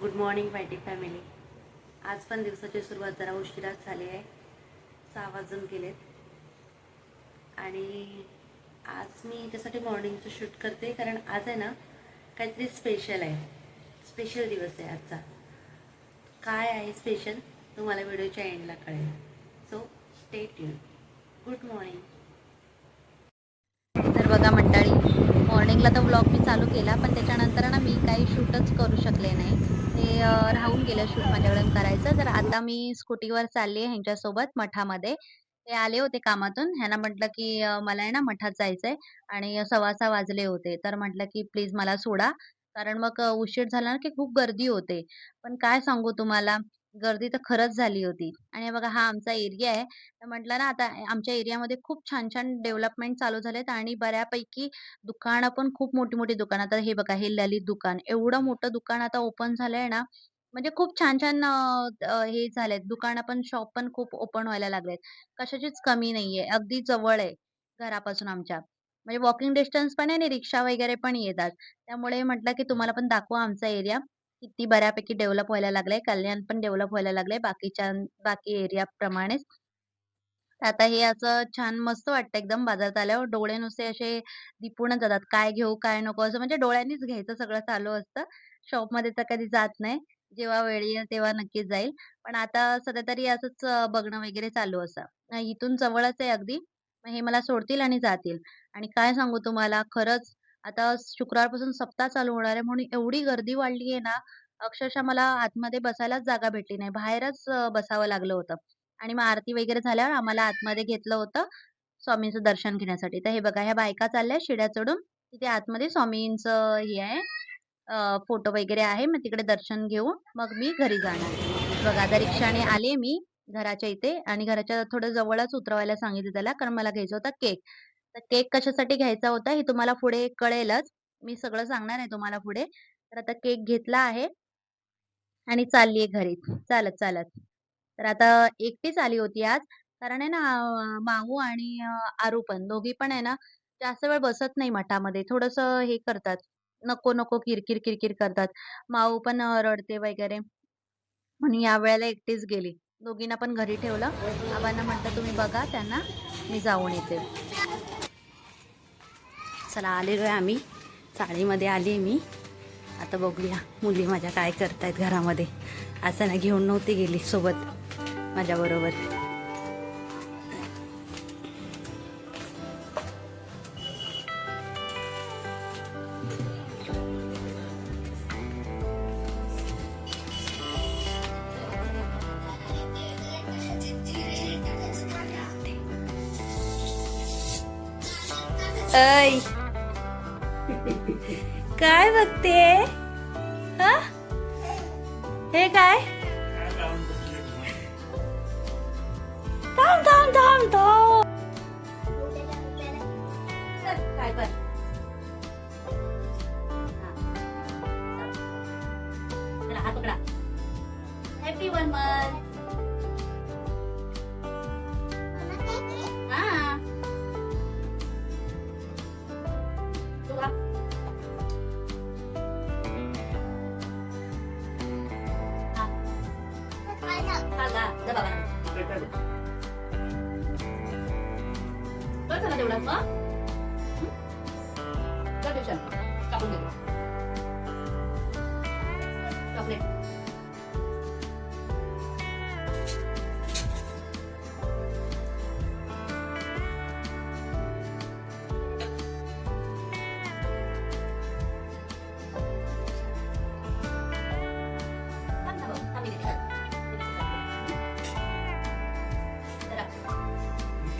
Good morning mighty family आज पण दिवसाची सुरुवात जरा उशिराच झाली आहे. सहा वाजून गेलेत. आणि आज मी त्यासाठी मॉर्निंगचं शूट करते कारण आज आहे ना काहीतरी स्पेशल आहे. स्पेशल दिवस आहे आजचा. काय आहे स्पेशल तुम्हाला व्हिडिओच्या एंडला कळेल. So stay tune good morning तर बघा मंडळी मॉर्निंगला तर व्लॉग मी चालू केला पण त्याच्यानंतर ना मी काही शूटच करू शकले नाही. ते राहून गेलं शूट माझ्याकडून करायचं. तर आता मी स्कूटीवर चालली आहे ह्यांच्यासोबत मठामध्ये. ते आले होते कामातून. ह्यांना म्हटलं की मला आहे ना मठात जायचंय आणि सव्वा सहा वाजले होते. तर म्हटलं की प्लीज मला सोडा. कारण मग उशीर झाला ना की खूप गर्दी होते. पण काय सांगू तुम्हाला? गर्दी तर खरंच झाली होती. आणि हे बघा हा आमचा एरिया आहे. तर म्हटलं ना आता आमच्या एरियामध्ये खूप छान छान डेव्हलपमेंट चालू झालेत आणि बऱ्यापैकी दुकानं पण खूप मोठी मोठी दुकान. आता हे बघा हे ललित दुकान. एवढं मोठं दुकान आता ओपन झालंय ना म्हणजे खूप छान छान हे झालेत. दुकानं पण शॉप पण खूप ओपन व्हायला लागलेत. कशाचीच कमी नाहीये. अगदी जवळ आहे घरापासून आमच्या. म्हणजे वॉकिंग डिस्टन्स पण आहे आणि रिक्षा वगैरे पण येतात. त्यामुळे म्हटलं की तुम्हाला पण दाखवा आमचा एरिया किती बऱ्यापैकी डेव्हलप व्हायला लागलाय कल्याण पण डेव्हलप व्हायला लागलंय बाकीच्या बाकी एरिया प्रमाणेच. आता हे असं छान मस्त वाटतं एकदम बाजारात आल्यावर. डोळे नुसते असे दिपूनच जातात. काय घेऊ काय नको असं म्हणजे डोळ्यांनीच घ्यायचं सगळं चालू असतं. शॉपमध्ये तर कधी जात नाही. जेव्हा वेळ येईल तेव्हा नक्की जाईल. पण आता सध्या तरी असंच बघणं वगैरे चालू असतं इथून जवळच आहे अगदी. हे मला सोडतील आणि जातील. आणि काय सांगू तुम्हाला? खरंच आता शुक्रवारपासून सप्ताह चालू होणार आहे म्हणून एवढी गर्दी वाढली आहे ना अक्षरशः मला आतमध्ये बसायलाच जागा भेटली नाही. बाहेरच बसावं लागलं होतं. आणि मग आरती वगैरे झाल्यावर आम्हाला आतमध्ये घेतलं होतं स्वामींचं दर्शन घेण्यासाठी. तर हे बघा ह्या बायका चालल्या शिड्या चढून. तिथे आतमध्ये स्वामींचं हे आहे फोटो वगैरे आहे. मग तिकडे दर्शन घेऊन मग मी घरी जाणार. बघा आता रिक्षाने आले मी घराच्या इथे आणि घराच्या थोडं जवळच उतरवायला सांगितलं त्याला कारण मला घ्यायचा होता केक. तर केक कशासाठी घ्यायचा होता हे तुम्हाला पुढे कळेलच. मी सगळं सांगणार आहे तुम्हाला पुढे. तर आता केक घेतला आहे. आणि चालली आहे घरी. चालत चालत. तर आता एकटीच आली होती आज. कारण आहे ना माऊ आणि आरू पण. दोघी पण आहे ना जास्त वेळ बसत नाही मठामध्ये. थोडस हे करतात. नको नको किरकिर किरकिर करतात. माऊ पण रडते वगैरे. म्हणून या वेळेला एकटीच गेली. दोघींना पण घरी ठेवलं. आबांना म्हटलं तुम्ही बघा त्यांना. मी जाऊन येते. चला आलेलो आहे आम्ही. साडीमध्ये आली आहे मी. आता बघूया मुली माझ्या काय करतायत घरामध्ये. असं ना घेऊन नव्हती गेली सोबत माझ्याबरोबर. ऐ काय बघते? हे? काय? खा गा. जा बाबा. बरं झालं तेवढंच मग हं? जा ट्युशन. कापून देतो. चॉकलेट थांब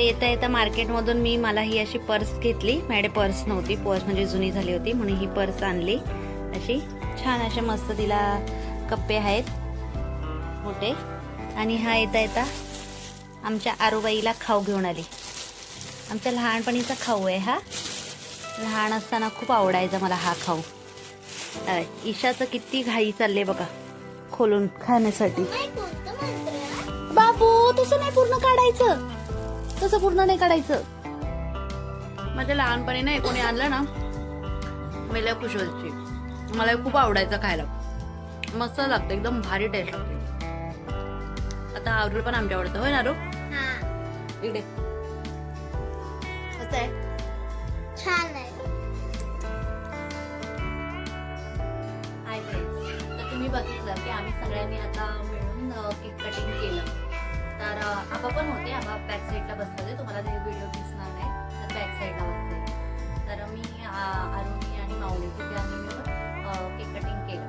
येता येता मार्केटमधून मी मला ही अशी पर्स घेतली. माझ्याकडे पर्स नव्हती. पर्स म्हणजे जुनी झाली होती म्हणून ही पर्स आणली. अशी छान असे मस्त तिला कप्पे आहेत मोठे. आणि हा येता येता आमच्या आरोबाईला खाऊ घेऊन आली. आमच्या लहानपणीचा खाऊ आहे हा. लहान असताना खूप आवडायचा मला हा खाऊ. इशाचं ईशाचं किती घाई चालले बघा खोलून खाण्यासाठी. बाबू तसं नाही पूर्ण काढायचं. तसं पूर्ण नाही काढायचं. माझ्या लहानपणी नाही कोणी आणलं ना मी लय खुश व्हायची. मला खूप आवडायचं खायला. मस्त लागतं एकदम भारी टेस्ट लागते. आता आवडलं पण आमच्या आवडतं होय ना रो? इकडे. कसं आहे. छान आहे. तुम्ही बघितलं की आम्ही सगळ्यांनी आता मिळून केक कटिंग केलं. तर अ, आबा पण होते. आबा बॅक साईडला बसले होते तुम्हाला ते व्हिडिओ दिसणार नाही तर बॅक साईडला बसले तर मी अरुणी आरुणी आणि माऊली तिथे आम्ही मिळून केक कटिंग केलं.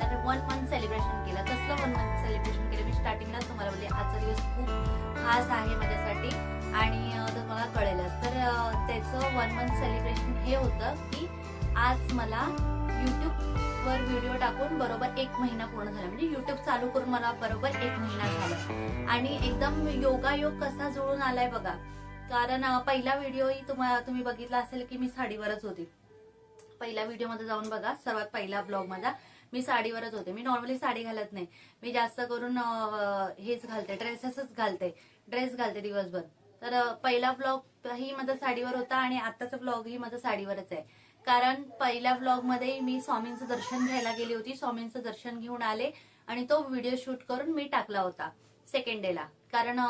तर वन मंथ सेलिब्रेशन केलं. कसलं वन मंथ सेलिब्रेशन केलं? मी स्टार्टिंगलाच तुम्हाला बोलले आजचा दिवस खूप खास आहे माझ्यासाठी. आणि तुम्हाला मला कळेलच. तर त्याचं वन मंथ सेलिब्रेशन हे होतं की आज मला युट्यूब वर व्हिडिओ टाकून बरोबर एक महिना पूर्ण झाला. म्हणजे युट्यूब चालू करून मला बरोबर एक महिना झाला. आणि एकदम योगायोग कसा जुळून आलाय बघा. कारण पहिला व्हिडिओही तुम्हाला तुम्ही बघितला असेल की मी साडीवरच होती. पहिल्या व्हिडिओमध्ये जाऊन बघा सर्वात पहिला ब्लॉग माझा मी साडीवरच होते. मी नॉर्मली साडी घालत नाही. मी जास्त करून हेच घालते ड्रेसेसच घालते. ड्रेस घालते दिवसभर. तर पहिला ब्लॉग ही माझा साडीवर होता आणि आताचा ब्लॉग ही माझा साडीवरच आहे. कारण पहिल्या व्लॉगमध्ये मी स्वामींचं दर्शन घ्यायला गेली होती. स्वामींचं दर्शन घेऊन आले आणि तो व्हिडिओ शूट करून मी टाकला होता सेकंड डेला कारण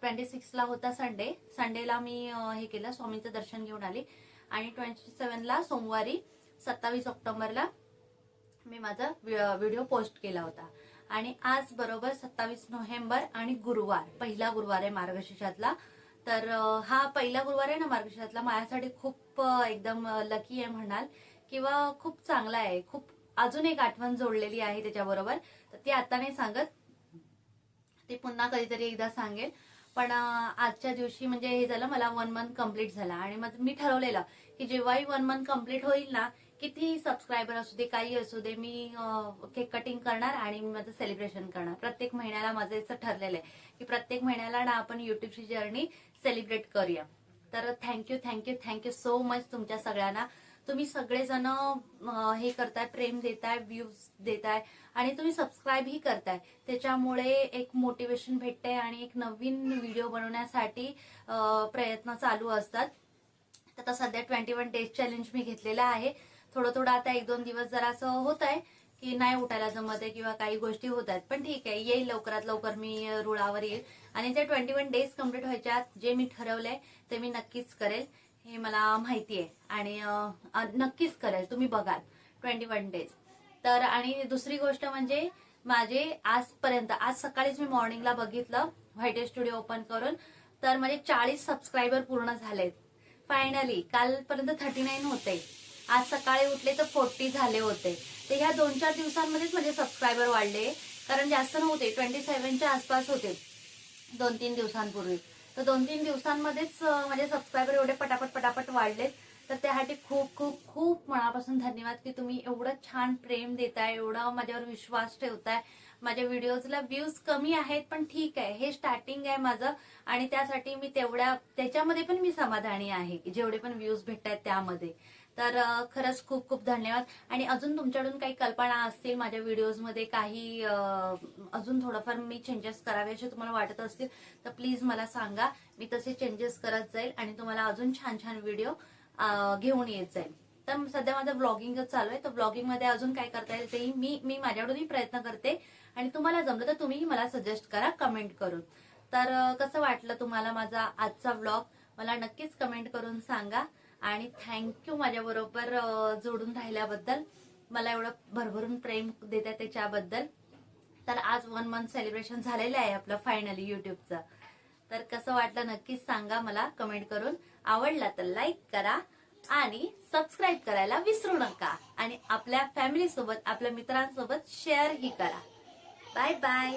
ट्वेंटी सिक्सला होता संडे संडेला मी हे केलं स्वामींचं दर्शन घेऊन आले. आणि ट्वेंटी सेवनला सोमवारी सत्तावीस ऑक्टोबरला मी माझा व्हिडिओ पोस्ट केला होता. आणि आज बरोबर सत्तावीस नोव्हेंबर आणि गुरुवार पहिला गुरुवार आहे मार्गशीर्षातला. तर हा पहिला गुरुवार आहे ना मार्गशीर्षातला. माझ्यासाठी खूप एकदम लकी आहे म्हणाल. किंवा खूप चांगला आहे. खूप अजून एक आठवण जोडलेली आहे त्याच्याबरोबर. तर ती आता नाही सांगत. ती पुन्हा कधीतरी एकदा सांगेल. पण आजच्या दिवशी म्हणजे हे झालं मला वन मंथ कंप्लीट झाला. आणि मग मी ठरवलेलं की जेव्हाही वन मंथ कंप्लीट होईल ना किती सबस्क्रायबर असू दे काही असू दे मी केक कटिंग करणार आणि मी माझं सेलिब्रेशन करणार. प्रत्येक महिन्याला माझं असं ठरलेलं आहे की प्रत्येक महिन्याला ना आपण युट्यूबची जर्नी सेलिब्रेट करूया. तर thank you thank you thank you so much तुमच्या सगळ्यांना. तुम्ही सगळेजण हे करताय प्रेम देताय व्ह्यूज देताय आणि तुम्ही सबस्क्राईबही करताय. त्याच्यामुळे एक मोटिवेशन भेटते आणि एक नवीन व्हिडिओ बनवण्यासाठी प्रयत्न चालू असतात. आता सध्या ट्वेंटी वन डेज चॅलेंज मी घेतलेला आहे. थोडं थोडं आता एक दोन दिवस जरा असं होत आहे की नाही उठायला जमत आहे किंवा काही गोष्टी होत आहेत. पण ठीक आहे येईल लवकरात लवकर मी रुळावर येईल. आणि ते ट्वेंटी वन डेज कंप्लीट व्हायच्या आत जे मी ठरवलंय ते मी नक्कीच करेल. हे मला माहिती आहे. आणि नक्कीच करेल. तुम्ही बघाल ट्वेंटी वन डेज तर आणि दुसरी गोष्ट म्हणजे माझे आजपर्यंत आज सकाळीच मी मॉर्निंगला बघितलं व्हायटे स्टुडिओ ओपन करून. तर माझे चाळीस सबस्क्रायबर पूर्ण झालेत. फायनली कालपर्यंत थर्टी नाईन होते. आज सकाळी उठले तर फोर्टी झाले होते. ते ह्या दोन चार दिवसांमध्येच माझे सबस्क्रायबर वाढले. कारण जास्त नव्हते ट्वेंटी सेव्हनच्या आसपास होते दोन तीन दिवसांपूर्वी. तर दोन तीन दिवसांमध्येच माझे सबस्क्रायबर एवढे पटापट पटापट वाढलेत. तर त्यासाठी खूप खूप खूप मनापासून धन्यवाद की तुम्ही एवढं छान प्रेम देताय एवढा माझ्यावर विश्वास ठेवताय. माझ्या व्हिडिओजला व्ह्यूज कमी आहेत पण ठीक आहे. हे स्टार्टिंग आहे माझं. आणि त्यासाठी मी तेवढ्या त्याच्यामध्ये पण मी समाधानी आहे जेवढे पण व्ह्यूज भेटत आहेत त्यामध्ये. तर खरंच खूप खूप धन्यवाद. आणि अजून तुमच्याकडून काही कल्पना असतील माझ्या व्हिडिओजमध्ये काही अजून थोडंफार मी चेंजेस करावे असे तुम्हाला वाटत असतील तर प्लीज मला सांगा. मी तसे चेंजेस करत जाईल आणि तुम्हाला अजून छान छान व्हिडिओ घेऊन येत जाईल. तर सध्या माझं ब्लॉगिंगच चालू आहे. तर ब्लॉगिंगमध्ये अजून काय करता येईल तेही मी मी माझ्याकडूनही प्रयत्न करते. आणि तुम्हाला जमलं तर तुम्ही मला सजेस्ट करा कमेंट करून. तर कसं वाटलं तुम्हाला माझा आजचा ब्लॉग मला नक्कीच कमेंट करून सांगा. आणि थँक्यू माझ्याबरोबर जोडून राहिल्याबद्दल. मला एवढं भरभरून प्रेम देत आहे त्याच्याबद्दल. तर आज वन मंथ सेलिब्रेशन झालेलं आहे आपलं फायनली युट्यूबचं तर कसं वाटलं नक्कीच सांगा मला कमेंट करून. आवडला तर लाईक करा. आणि सबस्क्राईब करायला विसरू नका. आणि आपल्या फॅमिली सोबत आपल्या मित्रांसोबत शेअर ही करा. Bye bye